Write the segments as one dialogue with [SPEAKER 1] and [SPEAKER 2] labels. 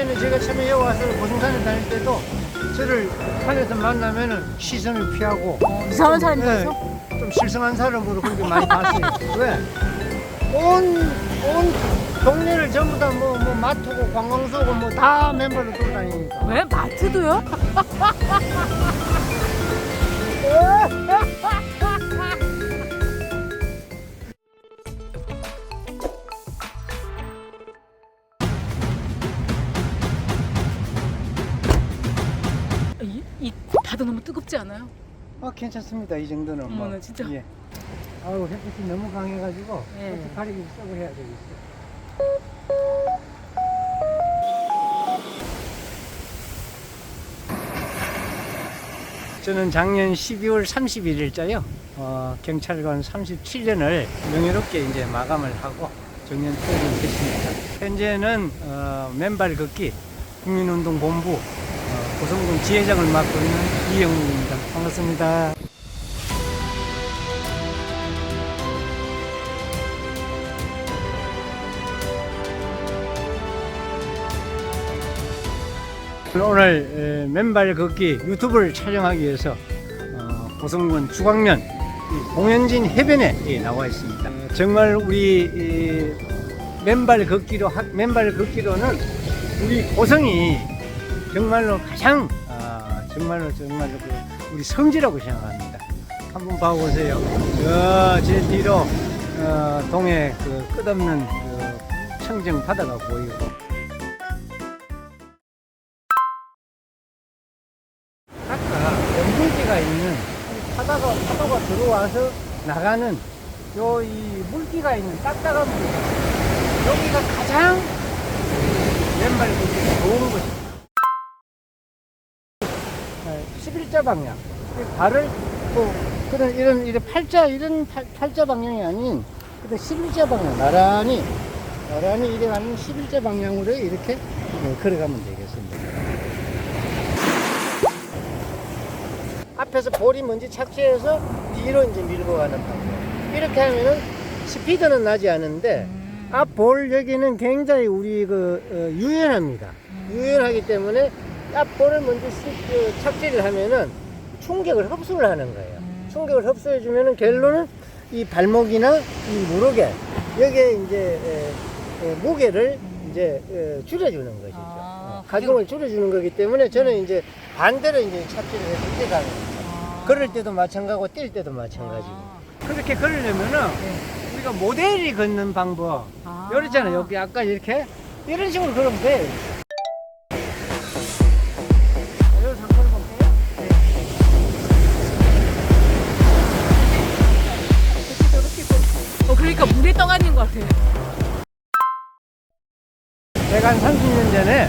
[SPEAKER 1] 예전에 제가 처음에 여기 와서 고성산에 다닐 때도 저를 산에서 만나면은 시선을 피하고
[SPEAKER 2] 어, 이상한 사람이
[SPEAKER 1] 네,
[SPEAKER 2] 있어?
[SPEAKER 1] 좀 실성한 사람으로 그렇게 많이 봤어요. 왜? 온, 온 동네를 전부 다 뭐, 뭐, 마트고 관광소고 뭐 다 멤버로 돌아다니니까.
[SPEAKER 2] 왜 마트도요? 이 바다 너무 뜨겁지 않아요?
[SPEAKER 1] 아, 괜찮습니다. 이 정도는. 뭐.
[SPEAKER 2] 어머나, 진짜.
[SPEAKER 1] 예. 아우, 햇빛이 너무 강해가지고,
[SPEAKER 2] 예.
[SPEAKER 1] 어떻게 가리기 썩어 해야 되겠어. 저는 작년 12월 31일자요, 어, 경찰관 37년을 명예롭게 이제 마감을 하고 정년 퇴임을 했습니다. 현재는 어, 맨발 걷기 국민운동본부 어, 고성군 지회장을 맡고 있는 이영웅입니다. 반갑습니다. 오늘 에, 맨발 걷기 유튜브를 촬영하기 위해서 어, 고성군 주광면 이 공연진 해변에 예, 나와 있습니다. 어, 정말 우리 이, 맨발 걷기로 하- 맨발 걷기로는 우리 고성이 정말로 가장 아, 정말로 정말로 그 우리 성지라고 생각합니다. 한번 봐보세요. 저, 제 뒤로 어, 동해 그 끝없는 그 청정 바다가 보이고 아까 연분기가 있는 이 파다가 파도가 들어와서 나가는 요 이 물기가 있는 딱딱한 물 여기가 가장 왼발 걷기가 좋은 곳입니다. 11자 방향 이 발을 또 그런 이런 이런 팔자 이런 팔, 팔자 방향이 아닌 그런 11자 방향 나란히 나란히 이래 가는 11자 방향으로 이렇게 네, 걸어가면 되겠습니다. 앞에서 볼이 먼저 착지해서 뒤로 이제 밀고 가는 방법. 이렇게 하면은 스피드는 나지 않은데 앞볼 여기는 굉장히 우리 그 어, 유연합니다. 유연하기 때문에 앞 볼을 먼저 씩, 그, 착지를 하면은 충격을 흡수를 하는 거예요. 충격을 흡수해 주면은 결론은 이 발목이나 이 무릎에 여기에 이제 에, 에, 무게를 이제 에, 줄여주는 것이죠.
[SPEAKER 2] 아,
[SPEAKER 1] 어, 가중을 줄여주는 거기 때문에 저는 이제 반대로 이제 착지를 해서 뛰어가는 거예요. 걸을 때도 마찬가지고 뛸 때도 마찬가지고.
[SPEAKER 2] 아.
[SPEAKER 1] 그렇게 걸으려면은 우리가 모델이 걷는 방법.
[SPEAKER 2] 아.
[SPEAKER 1] 이랬잖아요. 여기 아까 이렇게 이런 식으로 걸으면 돼. 여
[SPEAKER 2] 것 같아.
[SPEAKER 1] 제가 한 30년 전에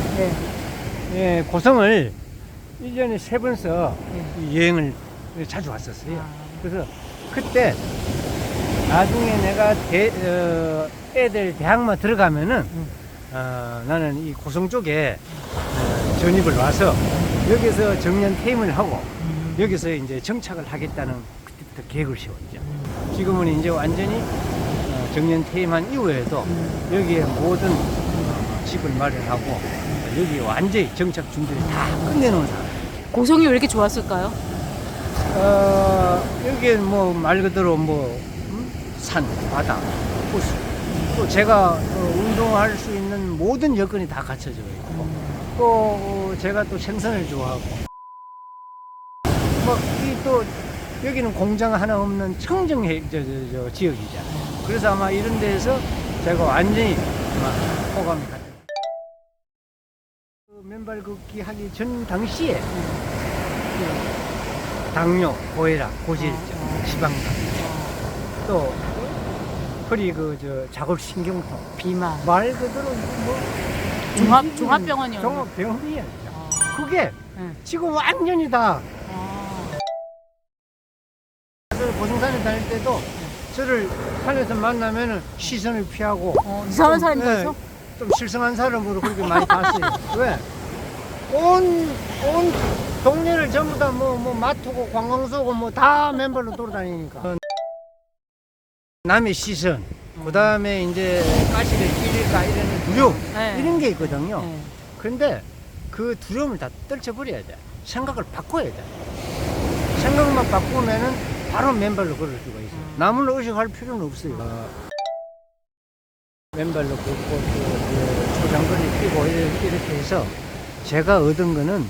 [SPEAKER 1] 예, 고성을 1년에 세 번서 이 여행을 자주 왔었어요.
[SPEAKER 2] 아.
[SPEAKER 1] 그래서 그때 나중에 내가 대, 어, 애들 대학만 들어가면은 어, 나는 이 고성 쪽에 어, 전입을 와서 여기서 정년 퇴임을 하고 여기서 이제 정착을 하겠다는 그때부터 계획을 세웠죠. 지금은 이제 완전히 어, 정년 퇴임한 이후에도 여기에 모든 어, 집을 마련하고 여기 완전히 정착 준비를 다 끝내놓은 상황.
[SPEAKER 2] 고성이 왜 이렇게 좋았을까요?
[SPEAKER 1] 어, 여기에 뭐말 그대로 뭐, 음? 산, 바다, 호수. 또 제가 어, 운동할 수 있는 모든 여건이 다 갖춰져 있고, 또 어, 제가 또 생선을 좋아하고, 뭐, 이 또, 여기는 공장 하나 없는 청정 해, 저, 저, 저, 지역이잖아요. 그래서 아마 이런 데에서 제가 완전히 호감이 갔다. 그 맨발 걷기 하기 전 당시에 그 당뇨, 고혈압, 고지혈증, 지방간, 또 허리 그저 자골신경통,
[SPEAKER 2] 비만.
[SPEAKER 1] 말 그대로 뭐
[SPEAKER 2] 종합-.
[SPEAKER 1] 종합병원이야.
[SPEAKER 2] 아.
[SPEAKER 1] 그게
[SPEAKER 2] 네.
[SPEAKER 1] 지금 완전히 다
[SPEAKER 2] 아.
[SPEAKER 1] 저 고성산에 다닐 때도 저를 산에서 만나면은 시선을 피하고
[SPEAKER 2] 어, 이상한
[SPEAKER 1] 좀,
[SPEAKER 2] 사람이
[SPEAKER 1] 예,
[SPEAKER 2] 있어?
[SPEAKER 1] 좀 실성한 사람으로 그렇게 많이 봤어요. 왜? 온, 온 동네를 전부 다 뭐, 뭐, 마트고 관광소고 뭐 다 맨발로 돌아다니니까. 남의 시선, 그 다음에 이제 가시를 찌릴까 이런 두려움,
[SPEAKER 2] 네.
[SPEAKER 1] 이런 게 있거든요.
[SPEAKER 2] 네.
[SPEAKER 1] 그런데 그 두려움을 다 떨쳐버려야 돼. 생각을 바꿔야 돼. 생각만 바꾸면은 바로 맨발로 걸을 수가 있어. 요 남을 의식할 필요는 없어요. 어, 맨발로 걷고 또 초장거리 뛰고 이렇게, 해서 제가 얻은 거는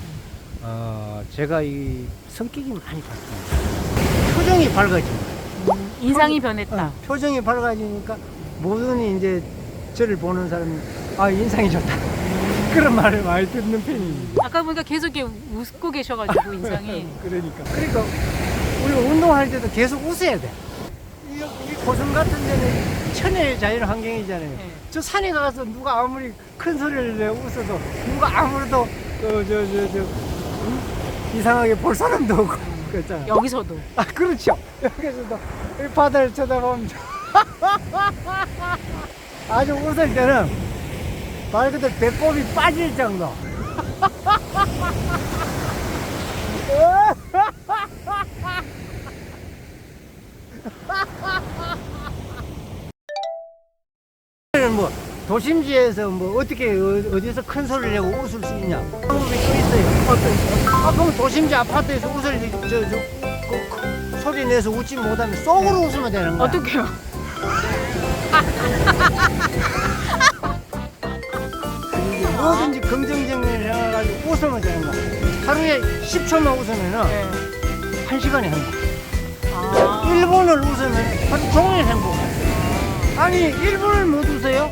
[SPEAKER 1] 어, 제가 이 성격이 많이 바뀝니다. 표정이 밝아집니다.
[SPEAKER 2] 음, 인상이 변했다.
[SPEAKER 1] 어, 표정이 밝아지니까 모든 이제 저를 보는 사람이 아 인상이 좋다 그런 말을 많이 듣는 편입니다.
[SPEAKER 2] 아까 보니까 계속 이렇게 웃고 계셔가지고 인상이.
[SPEAKER 1] 그러니까 그러니까 우리가 운동할 때도 계속 웃어야 돼. 이, 이 고성 같은 데는 천혜의 자연 환경이잖아요.
[SPEAKER 2] 네.
[SPEAKER 1] 저 산에 가서 누가 아무리 큰 소리를 내 웃어도 누가 아무래도 저저저 저, 음? 이상하게 볼 사람도 없고 그렇잖아요.
[SPEAKER 2] 여기서도.
[SPEAKER 1] 아 그렇죠 여기서도 이 바다를 쳐다보면 아주 웃을 때는 말 그대로 배꼽이 빠질 정도 뭐 도심지에서 뭐 어떻게 어- 어디서 큰 소리를 내고 웃을 수 있냐? 방법이 또 있어요. 어떤 아 그럼 도심지 아파트에서 웃을 저, 저, 그, 그 소리 내서 웃지 못하면 속으로 웃으면 되는 거야.
[SPEAKER 2] 어떡해요?
[SPEAKER 1] 뭐든지 긍정적인 생각가지고 웃으면 되는 거야. 하루에 10초만 웃으면은
[SPEAKER 2] 네.
[SPEAKER 1] 한 시간이 행복
[SPEAKER 2] 아.
[SPEAKER 1] 1분을 웃으면 하루 종일 행복해 아니 1분을 못 웃어요?